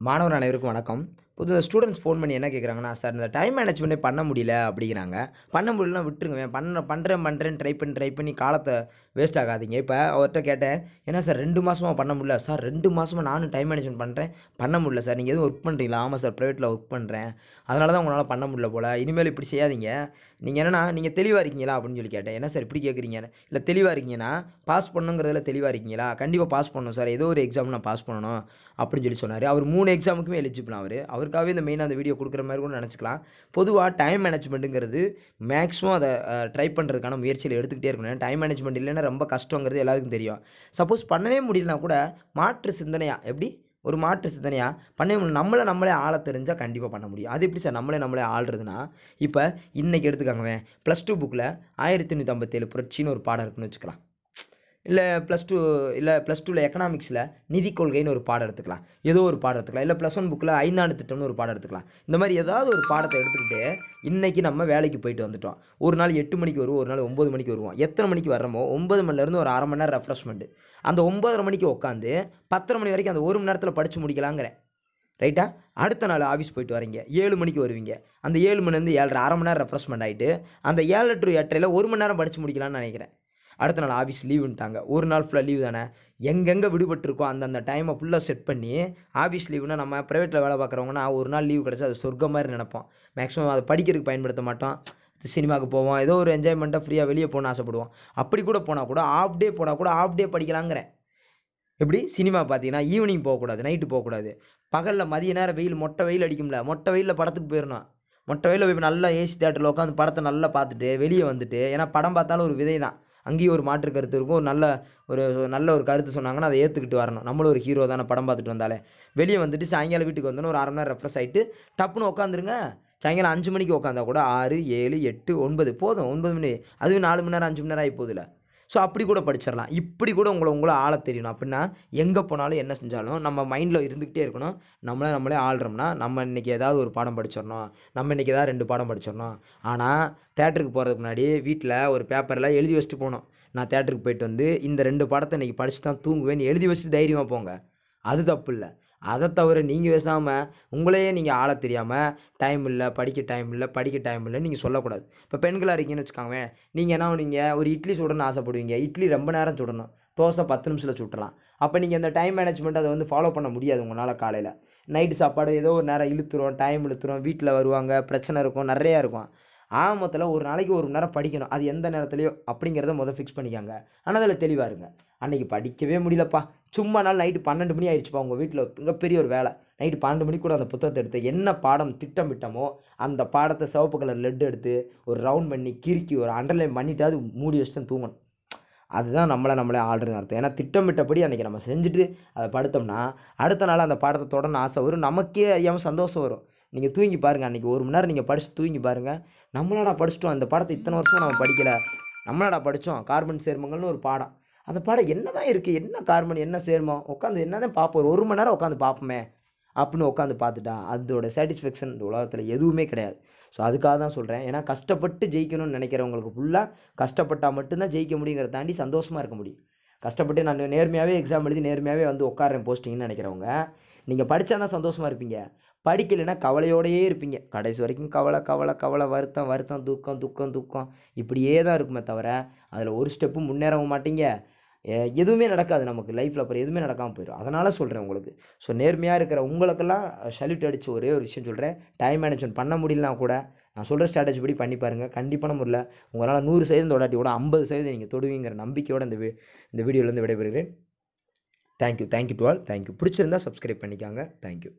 மாணவர் அனைவருக்கும் வணக்கம். புது ஸ்டூடெண்ட்ஸ் ஃபோன் பண்ணி என்ன கேட்குறாங்கன்னா சார் இந்த டைம் மேனேஜ்மெண்ட்டே பண்ண முடியல அப்படிங்கிறாங்க. பண்ண முடியலனா விட்டுருங்க பண்ண பண்ணுறேன் பண்ணுறேன் ட்ரை பண்ணி ட்ரை பண்ணி காலத்தை வேஸ்ட் ஆகாதீங்க. இப்போ அவர்கிட்ட கேட்டேன் என்ன சார் ரெண்டு மாதமாக பண்ண முடியல? சார் ரெண்டு மாதமாக நானும் டைம் மேனேஜ்மெண்ட் பண்ணுறேன் பண்ண முடியல சார் நீங்கள் எதுவும் ஒர்க் பண்ணுறீங்களா ஆமாம் சார் ப்ரைவேட்டில் ஒர்க் பண்ணுறேன் அதனால தான் உங்களால் பண்ண முடியல போல். இனிமேல் இப்படி செய்யாதீங்க. நீங்கள் என்னன்னா நீங்கள் தெளிவாக இருக்கீங்களா? அப்படின்னு சொல்லி கேட்டேன். என்ன சார் இப்படி கேட்குறீங்க இல்லை தெளிவாக இருக்கீங்கன்னா பாஸ் பண்ணுங்கிறதுல தெளிவாக இருக்கீங்களா? கண்டிப்பாக பாஸ் பண்ணணும் சார். ஏதோ ஒரு எக்ஸாம் நான் பாஸ் பண்ணணும் அப்படின்னு சொல்லி சொன்னார். அவர் மூணு எக்ஸாமுக்குமே எலிஜிபிள் அவர் அவருக்காகவே இந்த மெயினாக அந்த வீடியோ கொடுக்குற மாதிரி கூட நினச்சிக்கலாம். பொதுவாக டைம் மேனேஜ்மெண்ட்டுங்கிறது மேக்ஸிமம் அதை ட்ரை பண்ணுறதுக்கான முயற்சியில் எடுத்துக்கிட்டே இருக்கணும். டைம் மேனேஜ்மெண்ட் இல்லைன்னா ரொம்ப கஷ்டங்கிறது எல்லாருக்கும் தெரியும். சப்போஸ் பண்ணவே முடியலனா கூட மாற்று சிந்தனையாக எப்படி? ஒரு மாற்று சிந்தனையாக பண்ணவே முடியும் நம்மளை நம்மளே ஆள தெரிஞ்சால் கண்டிப்பாக பண்ண முடியும். அது எப்படி சார்? நம்மளே நம்மளே ஆள்றதுனா இப்போ இன்றைக்கி எடுத்துக்காங்கவேன் ப்ளஸ் டூ புக்கில் ஆயிரத்தி எண்ணூற்றி ஐம்பத்தேழு புரட்சின்னு ஒரு பாடம் இருக்குன்னு வச்சுக்கலாம். இல்லை ப்ளஸ் டூ இல்லை ப்ளஸ் டூவில் எக்கனாமிக்ஸில் நிதி கொள்கைன்னு ஒரு பாடம் எடுத்துக்கலாம். ஏதோ ஒரு பாடம் எடுத்துக்கலாம். இல்லை ப்ளஸ் ஒன் புக்கில் ஐந்தாண்டு திட்டம்னு ஒரு பாடம் எடுத்துக்கலாம். இந்த மாதிரி ஏதாவது ஒரு பாடத்தை எடுத்துக்கிட்டு இன்றைக்கி நம்ம வேலைக்கு போயிட்டு வந்துட்டோம். ஒரு நாள் எட்டு மணிக்கு வருவோம் ஒரு நாள் ஒம்பது மணிக்கு வருவோம். எத்தனை மணிக்கு வர்றோமோ ஒம்பது மணிலேருந்து ஒரு அரை மணி நேரம் ரெஃப்ரெஷ்மெண்ட்டு அந்த ஒம்பதரை மணிக்கு உட்காந்து பத்தரை மணி வரைக்கும் அந்த ஒரு மணி நேரத்தில் படித்து முடிக்கலாங்கிறேன் ரைட்டா அடுத்த நாள் ஆஃபீஸ் போயிட்டு வரீங்க. ஏழு மணிக்கு வருவீங்க. அந்த ஏழு மணிலேருந்து ஏழரை அரை மணி நேரம் ரெஃப்ரெஷ்மெண்ட் ஆகிட்டு அந்த ஏழு டு எட்டரையில் ஒரு மணி நேரம் படித்து முடிக்கலாம்னு நினைக்கிறேன். அடுத்த நாள் ஆஃபீஸ் லீவுன்ட்டாங்க ஒரு நாள் ஃபுல்லாக லீவு தானே? எங்கெங்கே விடுபட்டிருக்கோ அந்தந்த டைமை ஃபுல்லாக செட் பண்ணி ஆஃபீஸ் லீவுனா நம்ம ப்ரைவேட்டில் வேலை பார்க்குறவங்கன்னா ஒரு நாள் லீவு கிடச்சா அது சொர்க்கம் மாதிரி நினைப்போம். மேக்ஸிமம் அதை படிக்கிறதுக்கு பயன்படுத்த மாட்டோம். சினிமாவுக்கு போவோம். ஏதோ ஒரு என்ஜாய்மெண்ட்டாக ஃப்ரீயாக வெளியே போகணும்னு ஆசைப்படுவோம். அப்படி கூட போனால் கூட ஆஃப் டே போனால் கூட ஆஃப் டே படிக்கலாங்கிறேன். எப்படி? சினிமா பார்த்தீங்கன்னா ஈவினிங் போகக்கூடாது நைட்டு போகக்கூடாது. பகலில் மதிய நேரம் வெயில் மொட்டை வெயில் அடிக்கும்ல மொட்டை வெயிலில் படத்துக்கு போயிடணும் மொட்டை வெயிலில் போய் நல்லா ஏசி தேட்டரில் உட்காந்து படத்தை நல்லா பார்த்துட்டு வெளியே வந்துட்டு ஏன்னா படம் பார்த்தாலும் ஒரு விதை தான் அங்கேயும் ஒரு மாற்று கருத்து இருக்கும். ஒரு நல்ல ஒரு நல்ல ஒரு கருத்து சொன்னாங்கன்னா அதை ஏற்றுக்கிட்டு வரணும். நம்மளும் ஒரு ஹீரோ தானே படம் பார்த்துட்டு வந்தாலே. வெளியே வந்துட்டு சாயங்காலம் வீட்டுக்கு வந்தோன்னு ஒரு அரை மணி நேரம் ரெஃப்ரெஷ் ஆகிட்டு டப்புன்னு உட்காந்துருங்க. சாயங்காலம் அஞ்சு மணிக்கு உட்காந்தா கூட ஆறு ஏழு எட்டு ஒன்பது போதும். ஒன்பது மணி அதுவும் நாலு மணி நேரம் அஞ்சு மணி நேரம் ஆகி போகுதுல ஸோ அப்படி கூட படிச்சிடலாம் இப்படி கூட உங்களை உங்களை ஆள தெரியணும். அப்படின்னா எங்கே போனாலும் என்ன செஞ்சாலும் நம்ம மைண்டில் இருந்துக்கிட்டே இருக்கணும். நம்மளே நம்மளே ஆள்றோம்னா நம்ம இன்றைக்கி ஏதாவது ஒரு பாடம் படிச்சிடணும் நம்ம இன்றைக்கி ஏதாவது ரெண்டு பாடம் படிச்சிடணும் ஆனால் தேட்டருக்கு போகிறதுக்கு முன்னாடி வீட்டில் ஒரு பேப்பரில் எழுதி வச்சுட்டு போகணும். நான் தேட்டருக்கு போயிட்டு வந்து இந்த ரெண்டு படத்தை இன்றைக்கி படித்து தான் தூங்குவேன்னு எழுதி வச்சுட்டு தைரியமாக போங்க. அது தப்பு இல்லை. அதை தவிர நீங்கள் பேசாமல் உங்களையே நீங்கள் ஆள தெரியாமல் டைம் இல்லை படிக்க டைம் இல்லை படிக்க டைம் இல்லை நீங்கள் சொல்லக்கூடாது. இப்போ பெண்களாக இருக்கீங்கன்னு வச்சுக்கோங்க நீங்கள் என்ன நீங்கள் ஒரு இட்லி சுடணும்னு ஆசைப்படுவீங்க. இட்லி ரொம்ப நேரம் சுடணும். தோசை பத்து நிமிஷத்தில் சுட்டலாம் அப்போ நீங்கள் அந்த டைம் மேனேஜ்மெண்ட் அதை வந்து ஃபாலோ பண்ண முடியாது உங்களால் காலையில். நைட்டு சாப்பாடு ஏதோ ஒரு நேரம் இழுத்துரும் டைம் இழுத்துரும் வீட்டில் வருவாங்க பிரச்சனை இருக்கும் நிறையா இருக்கும். ஆமத்தில் ஒரு நாளைக்கு ஒரு மணி நேரம் படிக்கணும். அது எந்த நேரத்துலையோ அப்படிங்கிறத முதல் ஃபிக்ஸ் பண்ணிக்காங்க. ஆனால் அதில் தெளிவாக இருங்க. அன்றைக்கி படிக்கவே முடியலப்பா. சும்மா நாள் நைட்டு பன்னெண்டு மணி ஆயிடுச்சுப்பா உங்கள் வீட்டில் மிகப்பெரிய ஒரு வேலை. நைட்டு பன்னெண்டு மணி கூட அந்த புத்தகத்தை எடுத்து என்ன பாடம் திட்டமிட்டமோ அந்த பாடத்தை சிவப்பு கலர் லெட் எடுத்து ஒரு ரவுண்ட் பண்ணி கிறுக்கி ஒரு அண்டர்லைன் பண்ணிவிட்டு அது மூடி வச்சுட்டு தூங்கணும். அதுதான் நம்மளை நம்மளே ஆடுறது அர்த்தம். ஏன்னா திட்டமிட்டபடி அன்றைக்கி நம்ம செஞ்சுட்டு அதை படுத்தோம்னா அடுத்த நாள் அந்த பாடத்தை தொடர்ந்து ஆசை வரும். நமக்கே அறியாமல் சந்தோஷம் வரும். நீங்கள் தூங்கி பாருங்கள் அன்றைக்கி ஒரு மணி நேரம் நீங்கள் படித்து தூங்கி பாருங்கள் நம்மளாடா படிச்சிட்டோம். அந்த பாடத்தை இத்தனை வருஷம் நம்ம படிக்கலை. நம்மளாடா படித்தோம் கார்பன் சேர்மங்கள்னு ஒரு பாடம். அந்த பாடம் என்ன தான் இருக்குது என்ன கார்பன் என்ன சேர்மம்? உட்காந்து என்ன தான் பார்ப்போம் ஒரு ஒரு மணி நேரம் உட்காந்து பார்ப்போமே அப்படின்னு உட்காந்து பார்த்துட்டான் அதோட சாட்டிஸ்ஃபேக்ஷன் இந்த உலகத்தில் எதுவுமே கிடையாது. ஸோ அதுக்காக தான் சொல்கிறேன் ஏன்னா கஷ்டப்பட்டு ஜெயிக்கணும்னு நினைக்கிறவங்களுக்கு ஃபுல்லாக கஷ்டப்பட்டால் மட்டும்தான் ஜெயிக்க முடியுங்கிறத தாண்டி சந்தோஷமாக இருக்க முடியும். கஷ்டப்பட்டு நான் நேர்மையாகவே எக்ஸாம் எழுதி நேர்மையாகவே வந்து உட்காரேன் போஸ்டிங்னு நினைக்கிறவங்க நீங்கள் படித்தா தான் சந்தோஷமாக இருப்பீங்க. படிக்கலைன்னா கவலையோடையே இருப்பீங்க. கடைசி வரைக்கும் கவலை கவலை கவலை வருத்தம் வருத்தம் துக்கம் துக்கம் துக்கம் இப்படியே தான் இருக்குமே தவிர அதில் ஒரு ஸ்டெப்பும் முன்னேறவும் மாட்டீங்க. எதுவுமே நடக்காது நமக்கு லைஃப்பில் அப்புறம் எதுவுமே நடக்காமல் போயிடும் அதனால் சொல்கிறேன் உங்களுக்கு. ஸோ நேர்மையாக இருக்கிற உங்களுக்கெல்லாம் சல்யூட் அடித்து ஒரே ஒரு விஷயம் சொல்கிறேன் டைம் மேனேஜ்மெண்ட் பண்ண முடியலனா கூட நான் சொல்கிற ஸ்ட்ராட்டஜி படி பண்ணி பாருங்கள் கண்டிப்பான முறையில் உங்களால் நூறு சதவீதம் தொடாட்டி கூட ஐம்பது சதவீதம் நீங்கள் தொடுவீங்கிற நம்பிக்கையோட இந்த வி இந்த வீடியோலேருந்து விடைபெறுகிறேன். Thank you thank you to all thank you பிடிச்சிருந்தா சப்ஸ்கிரைப் பண்ணிக்காங்க. Thank you